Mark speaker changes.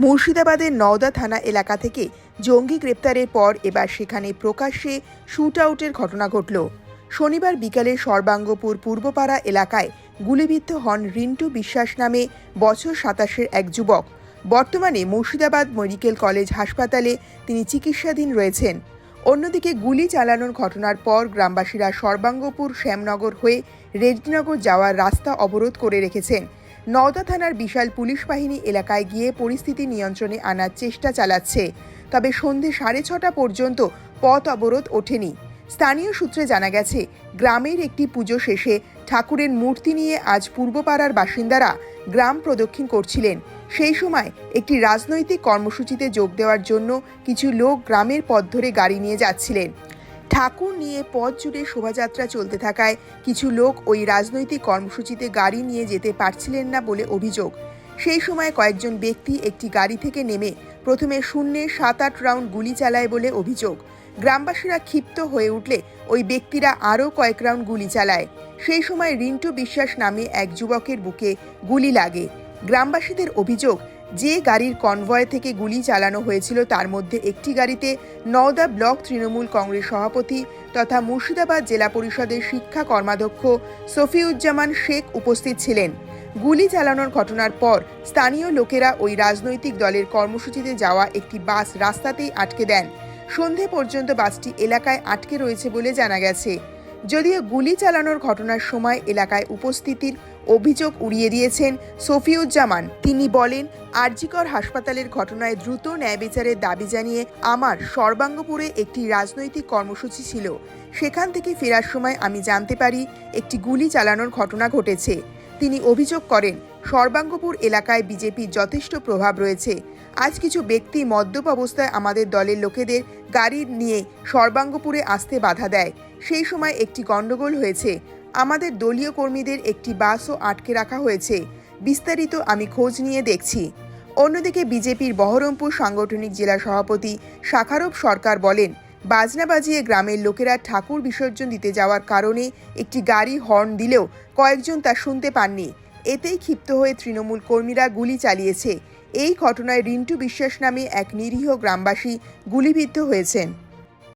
Speaker 1: মুর্শিদাবাদের নওদা থানা এলাকা থেকে জঙ্গি গ্রেপ্তারের পর এবার সেখানে প্রকাশ্যে শুট আউটের ঘটনা ঘটল। শনিবার বিকালে সর্বাঙ্গপুর পূর্বপাড়া এলাকায় গুলিবিদ্ধ হন রিন্টু বিশ্বাস নামে বছর সাতাশের এক যুবক। বর্তমানে মুর্শিদাবাদ মেডিকেল কলেজ হাসপাতালে তিনি চিকিৎসাধীন রয়েছেন। অন্যদিকে গুলি চালানোর ঘটনার পর গ্রামবাসীরা সর্বাঙ্গপুর শ্যামনগর হয়ে রেডনগর যাওয়ার রাস্তা অবরোধ করে রেখেছেন। নওদা থানার বিশাল পুলিশ বাহিনী এলাকায় গিয়ে পরিস্থিতি নিয়ন্ত্রণে আনার চেষ্টা চালাচ্ছে। তবে সন্ধে সাড়ে ছটা পর্যন্ত পথ অবরোধ ওঠেনি। স্থানীয় সূত্রে জানা গেছে, গ্রামের একটি পুজো শেষে ঠাকুরের মূর্তি নিয়ে আজ পূর্বপাড়ার বাসিন্দারা গ্রাম প্রদক্ষিণ করছিলেন। সেই সময় একটি রাজনৈতিক কর্মসূচিতে যোগ দেওয়ার জন্য কিছু লোক গ্রামের পথ ধরে গাড়ি নিয়ে যাচ্ছিলেন। ঠাকুর নিয়ে পথ জুড়ে শোভাযাত্রা চলতে থাকায় কিছু লোক ওই রাজনৈতিক কর্মসূচিতে গাড়ি নিয়ে যেতে পারছিলেন না বলে অভিযোগ। সেই সময় কয়েকজন ব্যক্তি একটি গাড়ি থেকে নেমে প্রথমে শূন্যে সাত আট রাউন্ড গুলি চালায় বলে অভিযোগ। গ্রামবাসীরা ক্ষিপ্ত হয়ে উঠলে ওই ব্যক্তিরা আরও কয়েক রাউন্ড গুলি চালায়। সেই সময় রিন্টু বিশ্বাস নামে এক যুবকের বুকে গুলি লাগে। গ্রামবাসীদের অভিযোগ যে গাড়ির কনভয় থেকে গুলি চালানো হয়েছিল তার মধ্যে একটি গাড়িতে নওদা ব্লক তৃণমূল কংগ্রেস সভাপতি তথা মুর্শিদাবাদ জেলা পরিষদের শিক্ষা কর্মাধ্যক্ষ সফিউজ্জামান শেখ উপস্থিত ছিলেন। গুলি চালানোর ঘটনার পর স্থানীয় লোকেরা ওই রাজনৈতিক দলের কর্মসূচিতে যাওয়া একটি বাস রাস্তাতেই আটকে দেন। সন্ধে পর্যন্ত বাসটি এলাকায় আটকে রয়েছে বলে জানা গেছে। যদিও গুলি চালানোর ঘটনার সময় এলাকায় উপস্থিতির অভিযোগ উড়িয়ে দিয়েছেন সফিউজ্জামান তিনি বলেন, আরজিকর হাসপাতালের ঘটনায় দ্রুত ন্যায় বিচারের দাবি জানিয়ে আমার সর্বাঙ্গপুরে একটি রাজনৈতিক কর্মসূচি ছিল। সেখান থেকে ফেরার সময় আমি জানতে পারি, একটি গুলি চালানোর ঘটনা ঘটেছে। তিনি অভিযোগ করেন, সর্বাঙ্গপুর এলাকায় বিজেপির যথেষ্ট প্রভাব রয়েছে। আজ কিছু ব্যক্তি মদ্যপ অবস্থায় আমাদের দলের লোকেদের গাড়ি নিয়ে সর্বাঙ্গপুরে আসতে বাধা দেয়। সেই সময় একটি গণ্ডগোল হয়েছে। আমাদের দলীয় কর্মীদের একটি বাসও আটকে রাখা হয়েছে। বিস্তারিত আমি খোঁজ নিয়ে দেখছি। অন্যদিকে বিজেপির বহরমপুর সাংগঠনিক জেলা সভাপতি শাখারব সরকার বলেন বাজনা বাজিয়ে গ্রামের লোকেরা ঠাকুর বিসর্জন দিতে যাওয়ার কারণে একটি গাড়ি হর্ন দিলেও কয়েকজন তা শুনতে পাননি। এতেই ক্ষিপ্ত হয়ে তৃণমূল কর্মীরা গুলি চালিয়েছে। এই ঘটনায় রিন্টু বিশ্বাস নামে এক নিরীহ গ্রামবাসী গুলিবিদ্ধ হয়েছেন।